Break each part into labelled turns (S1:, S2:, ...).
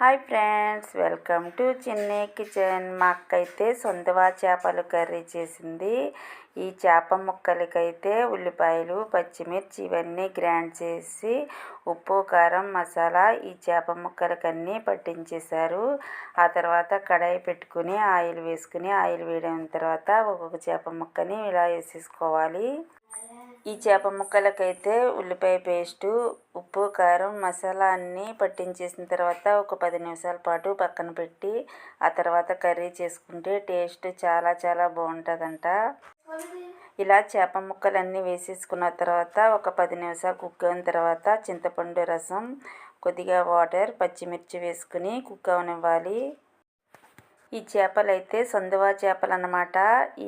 S1: Hi friends welcome to Chinni kitchen. మా అక్క అయితే సొంతవా చేపలు కర్రీ చేసింది. ఈ చేప ముక్కలకైతే ఉల్లిపాయలు పచ్చిమిర్చి ఇవన్నీ గ్రైండ్ చేసి ఉప్పు కారం మసాలా ఈ చేప ముక్కలకన్నీ పట్టించేశారు. ఆ తర్వాత కడాయి పెట్టుకుని ఆయిల్ వేసుకుని ఆయిల్ వేయడం తర్వాత ఒక్కొక్క చేప ముక్కని ఇలా వేసేసుకోవాలి. ఈ చేప ముక్కలకైతే ఉల్లిపాయ పేస్టు ఉప్పు కారం మసాలా అన్నీ పట్టించేసిన తర్వాత ఒక పది నిమిషాల పాటు పక్కన పెట్టి ఆ తర్వాత కర్రీ చేసుకుంటే టేస్ట్ చాలా చాలా బాగుంటుందంట. ఇలా చేప ముక్కలన్నీ వేసేసుకున్న తర్వాత ఒక పది నిమిషాలు కుక్ అయిన తర్వాత చింతపండు రసం కొద్దిగా వాటర్ పచ్చిమిర్చి వేసుకుని కుక్ అవనివ్వాలి. ఈ చేపలు అయితే సందువా చేపలు అన్నమాట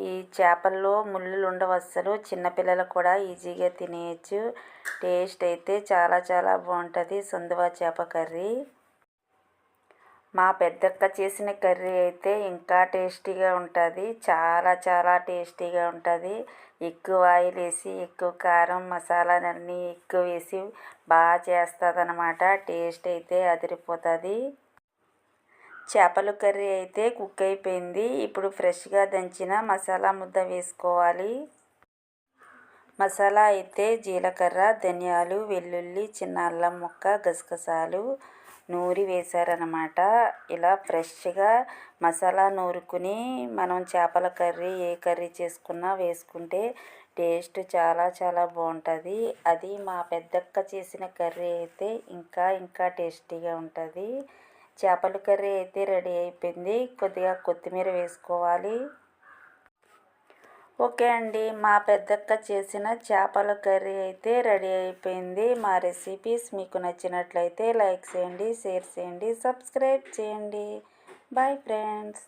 S1: ఈ చేపల్లో ముళ్ళులు ఉండవు అస్సలు చిన్నపిల్లలు కూడా ఈజీగా తినేయచ్చు. టేస్ట్ అయితే చాలా చాలా బాగుంటుంది సందువా చేప కర్రీ. మా పెద్దక్క చేసిన కర్రీ అయితే ఇంకా టేస్టీగా ఉంటుంది. చాలా చాలా టేస్టీగా ఉంటుంది. ఎక్కువ ఆయిల్ వేసి ఎక్కువ కారం మసాలాలన్నీ ఎక్కువ వేసి బాగా చేస్తుంది అన్నమాట టేస్ట్ అయితే అదిరిపోతుంది. చేపల కర్రీ అయితే కుక్ అయిపోయింది. ఇప్పుడు ఫ్రెష్గా దంచిన మసాలా ముద్ద వేసుకోవాలి. మసాలా అయితే జీలకర్ర ధనియాలు వెల్లుల్లి చిన్న అల్లం ముక్క గసగసాలు నూరి వేశారనమాట ఇలా ఫ్రెష్గా మసాలా నూరుకుని మనం చేపల కర్రీ ఏ కర్రీ చేసుకున్నా వేసుకుంటే టేస్ట్ చాలా చాలా బాగుంటుంది. అది మా పెద్దక్క చేసిన కర్రీ అయితే ఇంకా ఇంకా టేస్టీగా ఉంటుంది. చేపల కర్రీ అయితే రెడీ అయిపోయింది. కొద్దిగా కొత్తిమీర వేసుకోవాలి. ఓకే అండి మా పెద్దక్క చేసిన చేపల కర్రీ అయితే రెడీ అయిపోయింది. మా రెసిపీస్ మీకు నచ్చినట్లయితే లైక్ చేయండి షేర్ చేయండి సబ్స్క్రైబ్ చేయండి. Bye friends